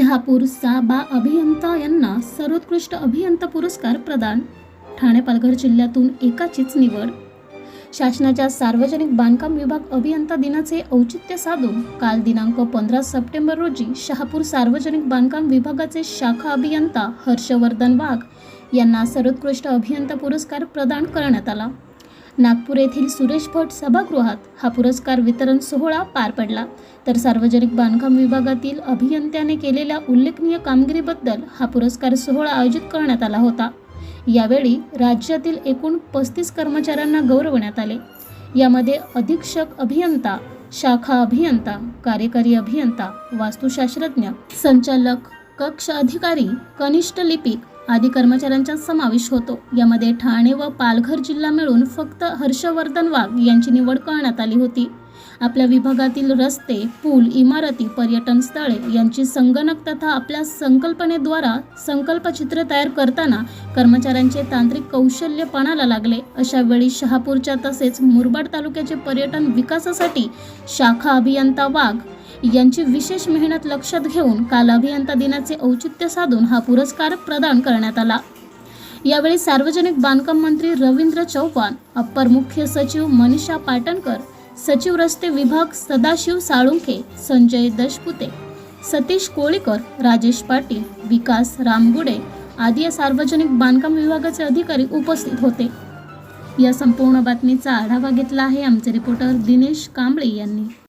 शहापूर साबा अभियंता यांना सर्वोत्कृष्ट अभियंता पुरस्कार प्रदान. ठाणे पालघर जिल्ह्यातून एकाचीच निवड. शासनाच्या सार्वजनिक बांधकाम विभाग अभियंता दिनाचे औचित्य साधून काल दिनांक पंधरा सप्टेंबर रोजी शहापूर सार्वजनिक बांधकाम विभागाचे शाखा अभियंता हर्षवर्धन वाघ यांना सर्वोत्कृष्ट अभियंता पुरस्कार प्रदान करण्यात आला. नागपूर येथील सुरेश भट सभागृहात हा पुरस्कार वितरण सोहळा पार पडला. तर सार्वजनिक बांधकाम विभागातील अभियंत्याने केलेल्या उल्लेखनीय कामगिरीबद्दल हा पुरस्कार सोहळा आयोजित करण्यात आला होता. यावेळी राज्यातील एकूण पस्तीस कर्मचाऱ्यांना गौरवण्यात आले. यामध्ये अधीक्षक अभियंता शाखा अभियंता कार्यकारी अभियंता वास्तुशास्त्रज्ञ संचालक कक्ष अधिकारी कनिष्ठ लिपिक आदी कर्मचाऱ्यांचा समावेश होतो. यामध्ये ठाणे व पालघर जिल्हा मिळून फक्त हर्षवर्धन वाघ यांची निवड करण्यात आली होती. आपल्या विभागातील रस्ते पूल इमारती पर्यटन स्थळे यांची संगणक तथा आपल्या संकल्पनेद्वारा संकल्पचित्र तयार करताना कर्मचाऱ्यांचे तांत्रिक कौशल्य पणाला लागले. अशा वेळी शहापूरच्या तसेच मुरबाड तालुक्याचे पर्यटन विकासासाठी शाखा अभियंता वाघ यांची विशेष मेहनत लक्षात घेऊन काल अभियंता दिनाचे औचित्य साधून हा पुरस्कार प्रदान करण्यात आला. यावेळी सार्वजनिक बांधकाम मंत्री रवींद्र चौहान अप्पर मुख्य सचिव मनीषा पाटणकर सचिव रस्ते विभाग सदाशिव साळुंखे संजय दशपुते सतीश कोळीकर राजेश पाटील विकास रामगुडे आदी या सार्वजनिक बांधकाम विभागाचे अधिकारी उपस्थित होते. या संपूर्ण बातमीचा आढावा घेतला आहे आमचे रिपोर्टर दिनेश कांबळे यांनी.